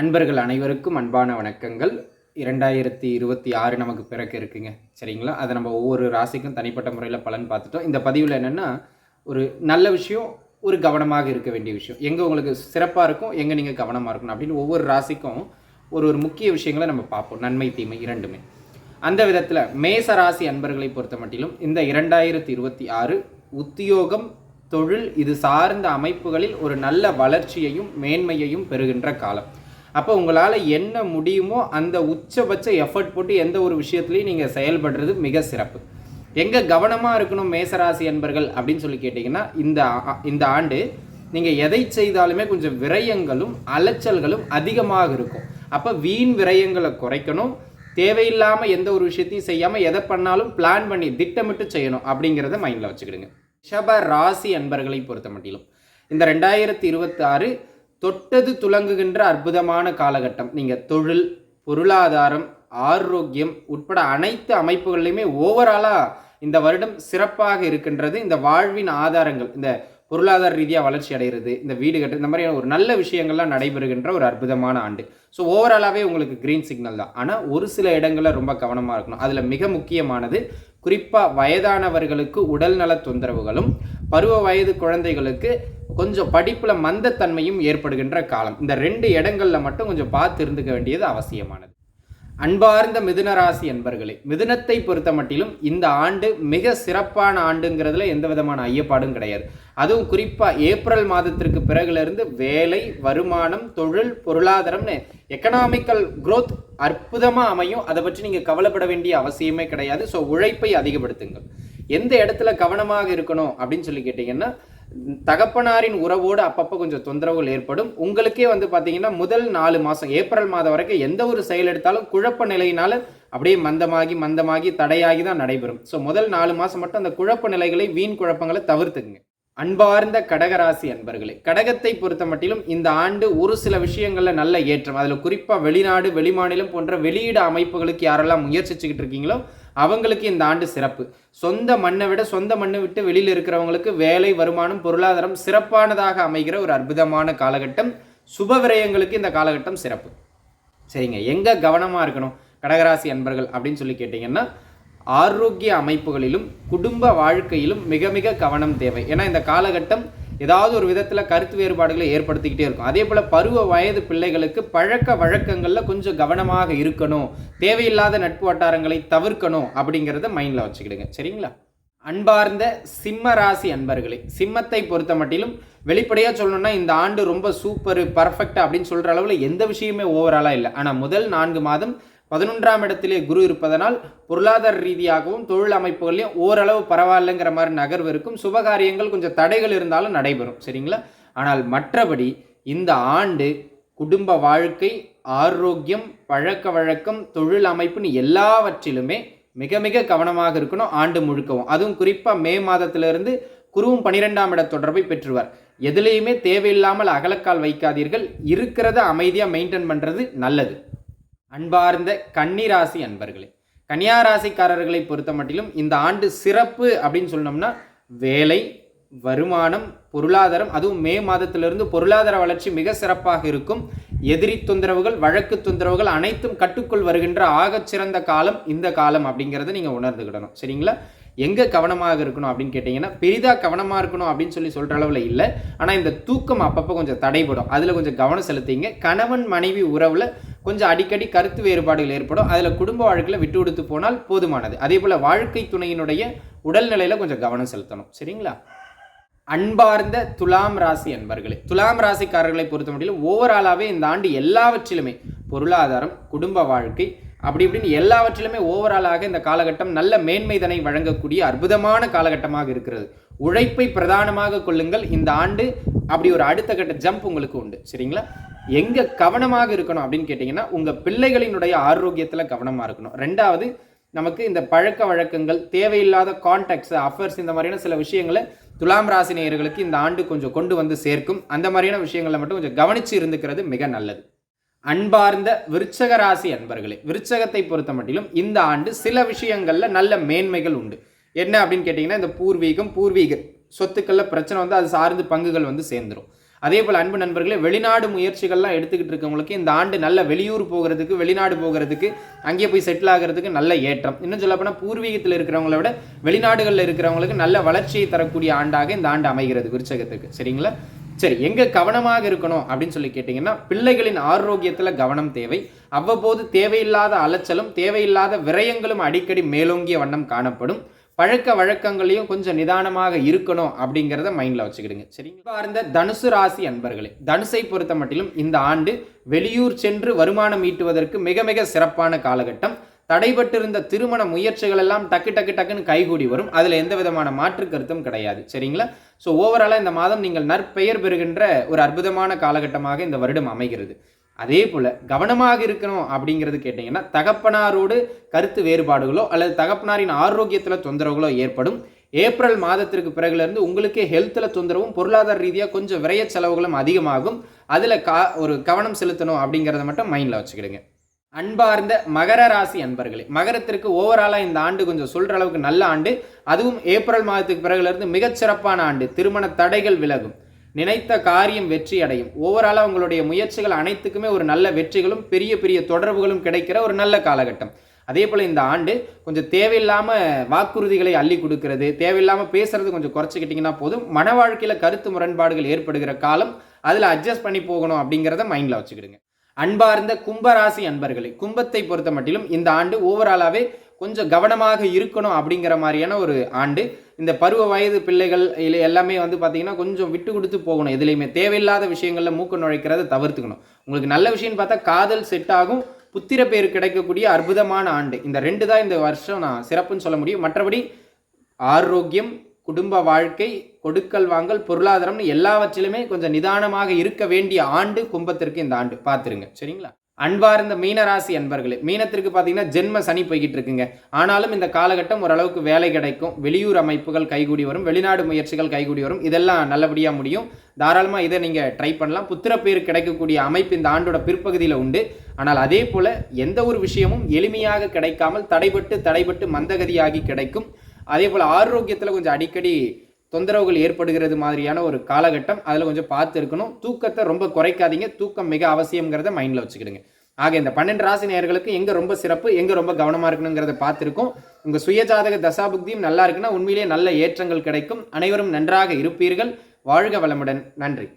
அன்பர்கள் அனைவருக்கும் அன்பான வணக்கங்கள். இரண்டாயிரத்தி இருபத்தி ஆறு நமக்கு பிறக்க இருக்குங்க. சரிங்களா? அதை நம்ம ஒவ்வொரு ராசிக்கும் தனிப்பட்ட முறையில் பலன் பார்த்துட்டோம். இந்த பதிவில் என்னென்னா ஒரு நல்ல விஷயம் ஒரு கவனமாக இருக்க வேண்டிய விஷயம். எங்கே உங்களுக்கு சிறப்பாக இருக்கும் எங்கே நீங்கள் கவனமாக இருக்கணும் அப்படின்னு ஒவ்வொரு ராசிக்கும் ஒரு ஒரு முக்கிய விஷயங்களை நம்ம பார்ப்போம். நன்மை தீமை இரண்டுமே. அந்த விதத்தில் மேச ராசி அன்பர்களை பொறுத்த மட்டிலும் இந்த இரண்டாயிரத்தி இருபத்தி ஆறு உத்தியோகம் தொழில் இது சார்ந்த அமைப்புகளில் ஒரு நல்ல வளர்ச்சியையும் மேன்மையையும் பெறுகின்ற காலம். அப்போ உங்களால் என்ன முடியுமோ அந்த உச்சபட்ச எஃபர்ட் போட்டு எந்த ஒரு விஷயத்துலையும் நீங்கள் செயல்படுறது மிக சிறப்பு. எங்கே கவனமாக இருக்கணும் மேசராசி அன்பர்கள் அப்படின்னு சொல்லி கேட்டிங்கன்னா இந்த இந்த ஆண்டு நீங்கள் எதை செய்தாலுமே கொஞ்சம் விரயங்களும் அலைச்சல்களும் அதிகமாக இருக்கும். அப்போ வீண் விரயங்களை குறைக்கணும். தேவையில்லாமல் எந்த ஒரு விஷயத்தையும் செய்யாமல் எதை பண்ணாலும் பிளான் பண்ணி திட்டமிட்டு செய்யணும் அப்படிங்கிறத மைண்டில் வச்சுக்கிடுங்க. ரிஷப ராசி அன்பர்களை பொறுத்த மட்டிலும் இந்த ரெண்டாயிரத்தி இருபத்தி ஆறு தொட்டது துலங்குகின்ற அற்புதமான காலகட்டம். நீங்கள் தொழில் பொருளாதாரம் ஆரோக்கியம் உட்பட அனைத்து அமைப்புகள்லையுமே ஓவராலாக இந்த வருடம் சிறப்பாக இருக்கின்றது. இந்த வாழ்வின் ஆதாரங்கள் இந்த பொருளாதார ரீதியாக வளர்ச்சி அடைகிறது இந்த வீடு கட்டு இந்த மாதிரியான ஒரு நல்ல விஷயங்கள்லாம் நடைபெறுகின்ற ஒரு அற்புதமான ஆண்டு. ஸோ ஓவராலாகவே உங்களுக்கு க்ரீன் சிக்னல் தான். ஆனால் ஒரு சில இடங்களில் ரொம்ப கவனமாக இருக்கணும். அதில் மிக முக்கியமானது குறிப்பாக வயதானவர்களுக்கு உடல்நல தொந்தரவுகளும் பருவ வயது குழந்தைகளுக்கு கொஞ்சம் படிப்பில் மந்தத்தன்மையும் ஏற்படுகின்ற காலம். இந்த ரெண்டு இடங்களில் மட்டும் கொஞ்சம் பார்த்து இருந்துக்க வேண்டியது அவசியமானது. அன்பார்ந்த மிதுனராசி என்பர்களே அன்பர்களே மிதுனத்தை பொறுத்த மட்டிலும் இந்த ஆண்டு மிக சிறப்பான ஆண்டுங்கிறதுல எந்த விதமான ஐயப்பாடும் கிடையாது. அதுவும் குறிப்பாக ஏப்ரல் மாதத்திற்கு பிறகுலேருந்து வேலை வருமானம் தொழில் பொருளாதாரம்னு எக்கனாமிக்கல் குரோத் அற்புதமாக அமையும். அதை பற்றி நீங்கள் கவலைப்பட வேண்டிய அவசியமே கிடையாது. ஸோ உழைப்பை அதிகப்படுத்துங்கள். எந்த இடத்துல கவனமாக இருக்கணும் அப்படின்னு சொல்லி கேட்டிங்கன்னா தகப்பனாரின் உறவோடு அப்பப்போ கொஞ்சம் தொந்தரவுகள் ஏற்படும். உங்களுக்கே வந்து பார்த்தீங்கன்னா முதல் நாலு மாதம் ஏப்ரல் மாதம் வரைக்கும் எந்த ஒரு செயல் எடுத்தாலும் குழப்ப நிலையினால அப்படியே மந்தமாகி மந்தமாகி தடையாகி தான் நடைபெறும். ஸோ முதல் நாலு மாதம் மட்டும் அந்த குழப்ப நிலைகளை வீண் குழப்பங்களை தவிர்த்துக்குங்க. அன்பார்ந்த கடகராசி அன்பர்களே கடகத்தை பொறுத்த மட்டிலும் இந்த ஆண்டு ஒரு சில விஷயங்களில் நல்ல ஏற்றம். அதில் குறிப்பாக வெளிநாடு வெளிமாநிலம் போன்ற வெளியிட அமைப்புகளுக்கு யாரெல்லாம் முயற்சிச்சுக்கிட்டு இருக்கீங்களோ அவங்களுக்கு இந்த ஆண்டு சிறப்பு. சொந்த மண்ணை விட சொந்த மண்ணை விட்டு வெளியில் இருக்கிறவங்களுக்கு வேலை வருமானம் பொருளாதாரம் சிறப்பானதாக அமைகிற ஒரு அற்புதமான காலகட்டம். சுப விரயங்களுக்கு இந்த காலகட்டம் சிறப்பு. சரிங்க எங்கே கவனமாக இருக்கணும்? கடகராசி அன்பர்கள் அப்படின்னு சொல்லி கேட்டிங்கன்னா ஆரோக்கிய அமைப்புகளிலும் குடும்ப வாழ்க்கையிலும் மிக மிக கவனம் தேவை. ஏன்னா இந்த காலகட்டம் ஏதாவது ஒரு விதத்தில் கருத்து வேறுபாடுகளை ஏற்படுத்திக்கிட்டே இருக்கும். அதே போல் பருவ வயது பிள்ளைகளுக்கு பழக்க வழக்கங்களில் கொஞ்சம் கவனமாக இருக்கணும். தேவையில்லாத நட்பு வட்டாரங்களை தவிர்க்கணும் அப்படிங்கிறத மைண்டில் வச்சுக்கிடுங்க. சரிங்களா? அன்பார்ந்த சிம்ம ராசி அன்பர்களே சிம்மத்தை பொறுத்த மட்டிலும் வெளிப்படையாக சொல்லணும்னா இந்த ஆண்டு ரொம்ப சூப்பர் பர்ஃபெக்ட் அப்படின்னு சொல்கிற அளவில் எந்த விஷயமே ஓவராலாக இல்லை. ஆனால் முதல் நான்கு மாதம் பதினொன்றாம் இடத்திலே குரு இருப்பதனால் பொருளாதார ரீதியாகவும் தொழில் அமைப்புகள்லையும் ஓரளவு பரவாயில்லைங்கிற மாதிரி நகர்வு இருக்கும். சுபகாரியங்கள் கொஞ்சம் தடைகள் இருந்தாலும் நடைபெறும். சரிங்களா? ஆனால் மற்றபடி இந்த ஆண்டு குடும்ப வாழ்க்கை ஆரோக்கியம் பழக்க வழக்கம் தொழில் அமைப்புன்னு எல்லாவற்றிலுமே மிக மிக கவனமாக இருக்கணும் ஆண்டு முழுக்கவும். அதுவும் குறிப்பாக மே மாதத்திலிருந்து குருவும் பனிரெண்டாம் இட தொடர்பை பெற்றுவார். எதுலேயுமே தேவையில்லாமல் அகலக்கால் வைக்காதீர்கள். இருக்கிறத அமைதியாக மெயின்டைன் பண்ணுறது நல்லது. அன்பார்ந்த கன்னிராசி அன்பர்களே கன்னியாராசிக்காரர்களை பொறுத்த மட்டிலும் இந்த ஆண்டு சிறப்பு அப்படின்னு சொன்னோம்னா வேலை வருமானம் பொருளாதாரம் அதுவும் மே மாதத்திலிருந்து பொருளாதார வளர்ச்சி மிக சிறப்பாக இருக்கும். எதிரி தொந்தரவுகள் வழக்கு தொந்தரவுகள் அனைத்தும் கட்டுக்குள் வருகின்ற ஆகச்சிறந்த காலம் இந்த காலம் அப்படிங்கிறத நீங்கள் உணர்ந்துக்கிடணும் சரிங்களா? எங்கே கவனமாக இருக்கணும் அப்படின்னு கேட்டிங்கன்னா பெரிதாக கவனமாக இருக்கணும் அப்படின்னு சொல்லி சொல்கிற அளவில் இல்லை. ஆனால் இந்த தூக்கம் அப்பப்போ கொஞ்சம் தடைபடும். அதில் கொஞ்சம் கவனம் செலுத்திங்க. கணவன் மனைவி உறவில் கொஞ்சம் அடிக்கடி கருத்து வேறுபாடுகள் ஏற்படும். அதில் குடும்ப வாழ்க்கையில் விட்டு கொடுத்து போனால் போதுமானது. அதே போல் வாழ்க்கை துணையினுடைய உடல்நிலையில் கொஞ்சம் கவனம் செலுத்தணும். சரிங்களா? அன்பார்ந்த துலாம் ராசி அன்பர்களே துலாம் ராசிக்காரர்களை பொறுத்த முடியல ஓவராலாகவே இந்த ஆண்டு எல்லாவற்றிலுமே பொருளாதாரம் குடும்ப வாழ்க்கை அப்படி இப்படின்னு எல்லாவற்றிலுமே ஓவராலாக இந்த காலகட்டம் நல்ல மேன்மைதனை வழங்கக்கூடிய அற்புதமான காலகட்டமாக இருக்கிறது. உழைப்பை பிரதானமாக கொள்ளுங்கள். இந்த ஆண்டு அப்படி ஒரு அடுத்த கட்ட ஜம்ப் உங்களுக்கு உண்டு. சரிங்களா? எங்கே கவனமாக இருக்கணும் அப்படின்னு கேட்டிங்கன்னா உங்கள் பிள்ளைகளினுடைய ஆரோக்கியத்தில் கவனமாக இருக்கணும். ரெண்டாவது நமக்கு இந்த பழக்க வழக்கங்கள் தேவையில்லாத கான்டாக்ட்ஸ் அஃபர்ஸ் இந்த மாதிரியான சில விஷயங்களை துலாம் ராசி நேயர்களுக்கு இந்த ஆண்டு கொஞ்சம் கொண்டு வந்து சேர்க்கும். அந்த மாதிரியான விஷயங்களை மட்டும் கொஞ்சம் கவனித்து இருந்துக்கிறது மிக நல்லது. அன்பார்ந்த விருச்சக ராசி அன்பர்களே விருச்சகத்தை பொறுத்த மட்டிலும் இந்த ஆண்டு சில விஷயங்களில் நல்ல மேன்மைகள் உண்டு. என்ன அப்படின்னு கேட்டிங்கன்னா இந்த பூர்வீகம் பூர்வீக சொத்துக்களில் பிரச்சனை வந்து அது சார்ந்து பங்குகள் வந்து சேர்ந்துரும். அதே போல் அன்பு நண்பர்களே வெளிநாடு முயற்சிகள்லாம் எடுத்துக்கிட்டு இருக்கவங்களுக்கு இந்த ஆண்டு நல்ல வெளியூர் போகிறதுக்கு வெளிநாடு போகிறதுக்கு அங்கேயே போய் செட்டில் ஆகிறதுக்கு நல்ல ஏற்றம். இன்னும் சொல்லப்போனால் பூர்வீகத்தில் இருக்கிறவங்கள விட வெளிநாடுகளில் இருக்கிறவங்களுக்கு நல்ல வளர்ச்சியை தரக்கூடிய ஆண்டாக இந்த ஆண்டு அமைகிறது விருச்சகத்துக்கு. சரிங்களா? சரி எங்க கவனமாக இருக்கணும் அப்படின்னு சொல்லி கேட்டிங்கன்னா பிள்ளைகளின் ஆரோக்கியத்தில் கவனம் தேவை. அவ்வப்போது தேவையில்லாத அலைச்சலும் தேவையில்லாத விரயங்களும் அடிக்கடி மேலோங்கிய வண்ணம் காணப்படும். பழக்க வழக்கங்களையும் கொஞ்சம் நிதானமாக இருக்கணும் அப்படிங்கிறத மைண்டில் வச்சுக்கிடுங்க. சரிங்களா இருந்த தனுசு ராசி அன்பர்களே தனுசை பொறுத்த மட்டிலும் இந்த ஆண்டு வெளியூர் சென்று வருமானம் ஈட்டுவதற்கு மிக மிக சிறப்பான காலகட்டம். தடைபட்டிருந்த திருமண முயற்சிகள் எல்லாம் டக்கு டக்கு டக்குன்னு கைகூடி வரும். அதில் எந்த விதமான மாற்று கருத்தும் கிடையாது. சரிங்களா? ஸோ ஓவராலாக இந்த மாதம் நீங்கள் நற்பெயர் பெறுகின்ற ஒரு அற்புதமான காலகட்டமாக இந்த வருடம் அமைகிறது. அதே போல் கவனமாக இருக்கணும் அப்படிங்கிறது கேட்டிங்கன்னா தகப்பனாரோடு கருத்து வேறுபாடுகளோ அல்லது தகப்பனாரின் ஆரோக்கியத்தில் தொந்தரவுகளோ ஏற்படும். ஏப்ரல் மாதத்திற்கு பிறகுலேருந்து உங்களுக்கே ஹெல்த்தில் தொந்தரவும் பொருளாதார ரீதியாக கொஞ்சம் விரைய செலவுகளும் அதிகமாகும். அதில் கா ஒரு கவனம் செலுத்தணும் அப்படிங்கிறத மட்டும் மைண்டில் வச்சுக்கிடுங்க. அன்பார்ந்த மகர ராசி அன்பர்களே மகரத்திற்கு ஓவராலாக இந்த ஆண்டு கொஞ்சம் சொல்கிற அளவுக்கு நல்ல ஆண்டு. அதுவும் ஏப்ரல் மாதத்துக்கு பிறகுலேருந்து மிகச்சிறப்பான ஆண்டு. திருமண தடைகள் விலகும். நினைத்த காரியம் வெற்றி அடையும். ஓவராலாக உங்களுடைய முயற்சிகள் அனைத்துக்குமே ஒரு நல்ல வெற்றிகளும் பெரிய பெரிய தொடர்புகளும் கிடைக்கிற ஒரு நல்ல காலகட்டம். அதே போல் இந்த ஆண்டு கொஞ்சம் தேவையில்லாமல் வாக்குறுதிகளை அள்ளி கொடுக்கறது தேவையில்லாமல் பேசுறது கொஞ்சம் குறைச்சிக்கிட்டிங்கன்னா போதும். மன வாழ்க்கையில் கருத்து முரண்பாடுகள் ஏற்படுகிற காலம் அதில் அட்ஜஸ்ட் பண்ணி போகணும் அப்படிங்கிறத மைண்டில் வச்சுக்கிடுங்க. அன்பார்ந்த கும்பராசி அன்பர்களே கும்பத்தை பொறுத்த மட்டிலும் இந்த ஆண்டு ஓவராலாகவே கொஞ்சம் கவனமாக இருக்கணும் அப்படிங்கிற மாதிரியான ஒரு ஆண்டு. இந்த பருவ வயது பிள்ளைகள் இல்லை எல்லாமே வந்து பார்த்தீங்கன்னா கொஞ்சம் விட்டு கொடுத்து போகணும். எதுலேயுமே தேவையில்லாத விஷயங்களில் மூக்க நுழைக்கிறத தவிர்த்துக்கணும். உங்களுக்கு நல்ல விஷயம்னு பார்த்தா காதல் செட் ஆகும் புத்திர பேர் கிடைக்கக்கூடிய அற்புதமான ஆண்டு. இந்த ரெண்டு தான் இந்த வருஷம் நான் சிறப்புன்னு சொல்ல முடியும். மற்றபடி ஆரோக்கியம் குடும்ப வாழ்க்கை கொடுக்கல் வாங்கல் பொருளாதாரம்னு எல்லாவற்றிலுமே கொஞ்சம் நிதானமாக இருக்க வேண்டிய ஆண்டு கும்பத்திற்கு இந்த ஆண்டு. பார்த்துருங்க. சரிங்களா? அன்பார்ந்த மீனராசி அன்பர்களே மீனத்திற்கு பார்த்தீங்கன்னா ஜென்ம சனி போய்கிட்டு இருக்குங்க. ஆனாலும் இந்த காலகட்டம் ஓரளவுக்கு வேலை கிடைக்கும். வெளியூர் அமைப்புகள் கைகூடி வரும். வெளிநாடு முயற்சிகள் கைகூடி வரும். இதெல்லாம் நல்லபடியாக முடியும். தாராளமாக இதை நீங்கள் ட்ரை பண்ணலாம். புத்திரப்பேர் கிடைக்கக்கூடிய அமைப்பு இந்த ஆண்டோட பிற்பகுதியில் உண்டு. ஆனால் அதே போல் எந்த ஒரு விஷயமும் எளிமையாக கிடைக்காமல் தடைபட்டு தடைபட்டு மந்தகதியாகி கிடைக்கும். அதே போல் ஆரோக்கியத்தில் கொஞ்சம் அடிக்கடி தொந்தரவுகள் ஏற்படுகிறது மாதிரியான ஒரு காலகட்டம். அதில் கொஞ்சம் பார்த்து இருக்கணும் தூக்கத்தை ரொம்ப குறைக்காதீங்க. தூக்கம் மிக அவசியங்கிறத மைண்டில் வச்சுக்கிடுங்க. ஆக இந்த பன்னெண்டு ராசி நேர்களுக்கு எங்கே ரொம்ப சிறப்பு எங்கே ரொம்ப கவனமாக இருக்கணுங்கிறத பார்த்துருக்கோம். உங்கள் சுயஜாதக தசாபுக்தியும் நல்லா இருக்குன்னா உண்மையிலேயே நல்ல ஏற்றங்கள் கிடைக்கும். அனைவரும் நன்றாக இருப்பீர்கள். வாழ்க வளமுடன். நன்றி.